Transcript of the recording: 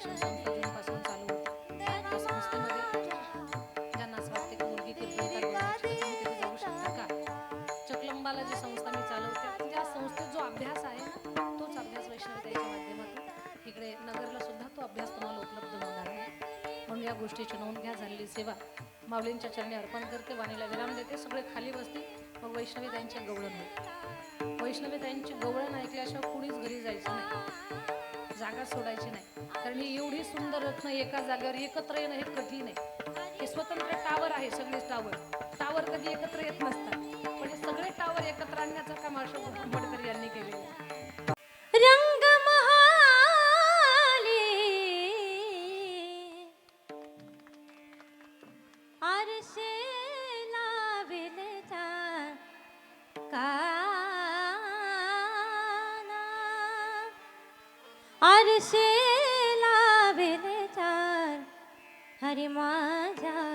शिक्षण संस्था जूनपासून चालू होती. त्या संस्थेमध्ये ज्यांना असं वाटते की मुलगी कीर्तनकार बनायची तर तुम्ही तिथे जाऊ शकता का? चकलंबाला जी संस्था मी चालवते म्हणजे त्या संस्थेत जो अभ्यास आहे तोच अभ्यास वैष्णवताईच्या माध्यमातून. इकडे नगरला सुद्धा तो अभ्यास तुम्हाला उपलब्ध होणार आहे. म्हणून या गोष्टीची नोंद घ्या झालेली सेवा. माऊलींच्या चरणी अर्पण करते वाणीला विराम देते सगळे खाली बसते मग वैष्णवी त्यांचे गवळण होईल. वैष्णवी त्यांची गवळण ऐकल्याशिवाय कुणीच घरी जायचं नाही. जागा सोडायची नाही. कारण ही एवढी सुंदर रत्न एका जागेवर एकत्र येणं हे कठीण आहे. हे स्वतंत्र टावर आहे सगळे टावर टावर कधी एकत्र येत नसतात. पण हे सगळे टावर एकत्र आणण्याचं काम अशोक आंबेडकर यांनी केलेलं आहे. रंग महाले. आरसे लाविले चार তোমার মাঝা